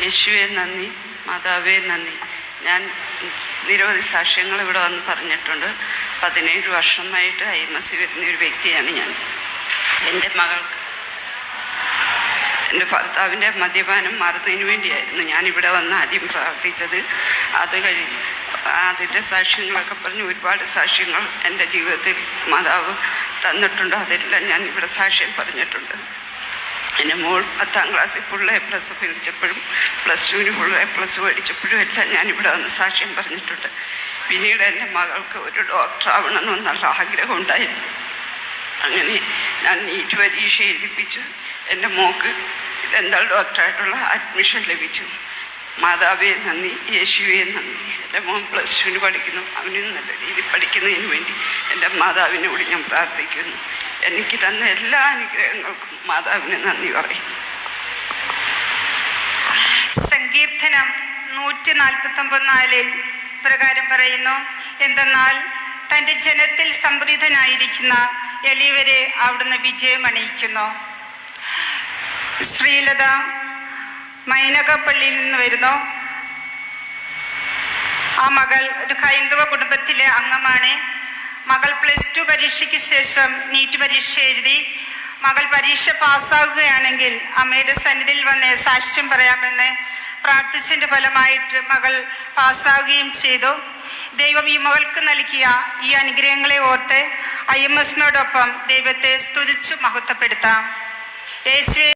യേശുവെ നന്ദി. മാതാവേ നന്ദി. ഞാൻ നിരവധി സാക്ഷ്യങ്ങൾ ഇവിടെ വന്ന് പറഞ്ഞിട്ടുണ്ട്. പതിനേഴ് വർഷമായിട്ട് ഐ എം എസ് വരുന്ന ഒരു വ്യക്തിയാണ് ഞാൻ. എന്റെ മകൾക്ക് എന്റെ ഭർത്താവിന്റെ മദ്യപാനം മാറുന്നതിന് വേണ്ടിയായിരുന്നു ഞാനിവിടെ വന്ന് ആദ്യം പ്രാർത്ഥിച്ചത്. അത് കഴിഞ്ഞ് അതിന്റെ സാക്ഷ്യങ്ങളൊക്കെ പറഞ്ഞ് ഒരുപാട് സാക്ഷ്യങ്ങൾ എന്റെ ജീവിതത്തിൽ മാതാവ് തന്നിട്ടുണ്ട്. അതെല്ലാം ഞാൻ ഇവിടെ സാക്ഷ്യം പറഞ്ഞിട്ടുണ്ട്. എന്റെ മോൾ പത്താം ക്ലാസ്സിൽ ഫുൾ എ പ്ലസ് മേടിച്ചപ്പോഴും പ്ലസ് ടുവിന് ഫുൾ എ പ്ലസ് മേടിച്ചപ്പോഴും എല്ലാം ഞാനിവിടെ വന്ന് സാക്ഷ്യം പറഞ്ഞിട്ടുണ്ട്. പിന്നീട് എന്റെ മകൾക്ക് ഒരു ഡോക്ടർ ആവണമെന്നുള്ള ആഗ്രഹം ഉണ്ടായിരുന്നു. അങ്ങനെ ഞാൻ നീറ്റ് പരീക്ഷ എഴുതിപ്പിച്ചു. എന്റെ മോക്ക് ഡെന്തൽ ഡോക്ടറായിട്ടുള്ള അഡ്മിഷൻ ലഭിച്ചു. മാതാവേ നന്ദി യേശുവേ നന്ദി. എന്റെ മോൻ പ്ലസ് ടുവിന് പഠിക്കുന്നു. അവനും നല്ല രീതിയിൽ പഠിക്കുന്നതിന് വേണ്ടി എന്റെ മാതാവിനോട് ഞാൻ പ്രാർത്ഥിക്കുന്നു. എനിക്ക് തന്ന എല്ലാ അനുഗ്രഹങ്ങൾക്കും മാതാവിന് നന്ദി പറയുന്നു. സങ്കീർത്തനം നൂറ്റി നാൽപ്പത്തി ഒമ്പത് നാലിൽ പ്രകാരം പറയുന്നു എന്തെന്നാൽ തന്റെ ജനത്തിൽ സംപ്രീതനായിരിക്കുന്ന എലിവരെ അവിടുന്ന് വിജയം അണിയിക്കുന്നു. ശ്രീലത മൈനകപ്പള്ളിയിൽ നിന്ന് വരുന്നു. ആ മകൾ ഒരു ഹൈന്ദവ കുടുംബത്തിലെ അംഗമാണ്. മകൾ പ്ലസ് ടു പരീക്ഷയ്ക്ക് ശേഷം നീറ്റ് പരീക്ഷ എഴുതി. മകൾ പരീക്ഷ പാസ്സാവുകയാണെങ്കിൽ അമ്മയുടെ സന്നിധിയിൽ വന്ന് സാക്ഷ്യം പറയാമെന്ന് പ്രാർത്ഥിച്ചതിന്റെ ഫലമായിട്ട് മകൾ പാസ്സാവുകയും ചെയ്തു. ദൈവം ഈ മകൾക്ക് നൽകിയ ഈ അനുഗ്രഹങ്ങളെ ഓർത്ത് ഐ എം എസിനോടൊപ്പം ദൈവത്തെ സ്തുതിച്ചു മഹത്വപ്പെടുത്താം. യേശുവെ